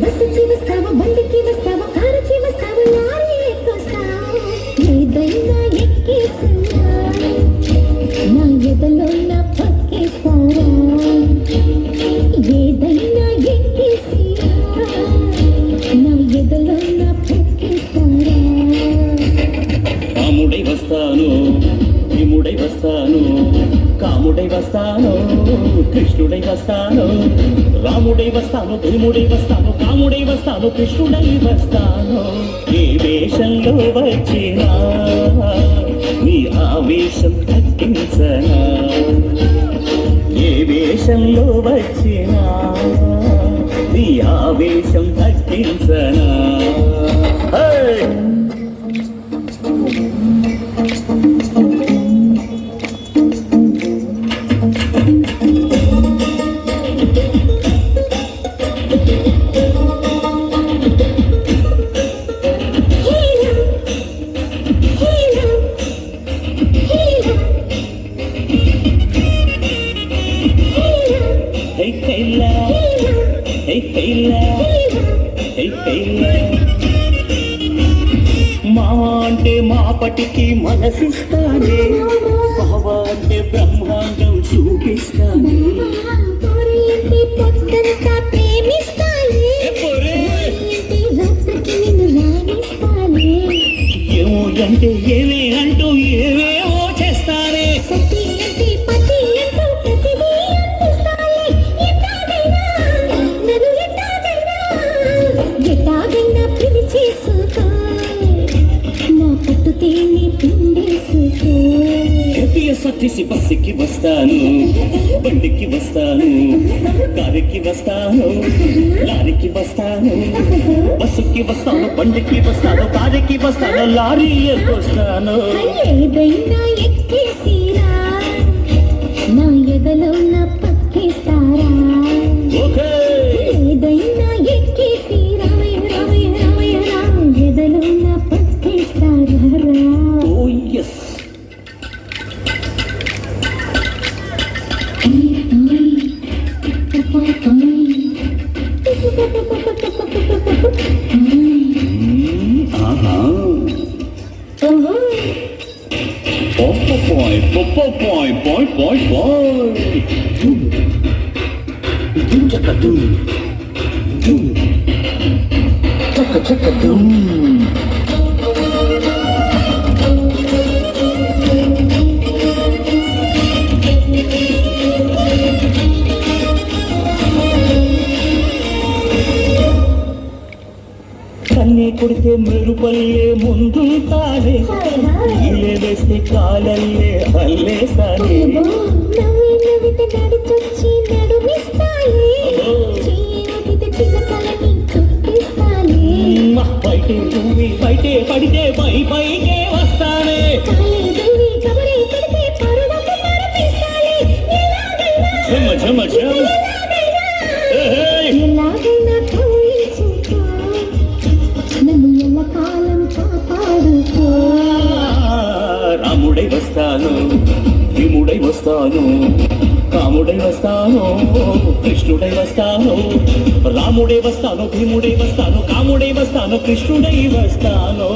బస్సుకి వస్తావు బండకి వస్తావు వస్తాను కాముడై వస్తాను కృష్ణుడై వస్తాను రాముడై వస్తాను భీముడై వస్తాను కాముడై వస్తాను కృష్ణుడై వస్తాను. ఈ వేషంలో వచ్చినా నీ ఆవేశం తగ్గించనా ఏ వేషంలో వచ్చినా నీ ఆవేశం తగ్గించనా Hey, hey, la. Hey, hey, la. Hey, hey, la. మా అంటే మాపటికి మనసిస్తానే బావ అంటే బ్రహ్మాండం చూపిస్తానే ఎట్టాగైనా పిలి చేసుకో నా పట్టు తేని పిండేసుకో సత్తిసి బస్సుకి వస్తాను బండికి వస్తాను కారుకి వస్తాను లారీకి వస్తాను బస్సుకి వస్తాను బండికి వస్తాను కారుకి వస్తాను లారీ వస్తాను. ఏదైనా ఎక్కేసిరా? నా ఎదలో నా పక్కేస్తారా boy, boy, boy, boy, boy, boy. Doom. Doom, chaka, doom. Doom. Chaka, chaka, doom. தண்ணி குடித்து மெருபல்லே முந்தும் தாளே இளவெசி காலல்லே బయటే పువ్వి బయటే పడితే పై పైకే వస్తానే. కాలే ఝమ ఝమ ఝమ ఏహే! ఎలాగైనా కౌలించుకో నన్ను వస్తాను భీముడై వస్తాను కాముడై వస్తాను కృష్ణుడై వస్తాను రాముడే వస్తాను భీముడై వస్తాను కాముడై వస్తాను కృష్ణుడై వస్తాను.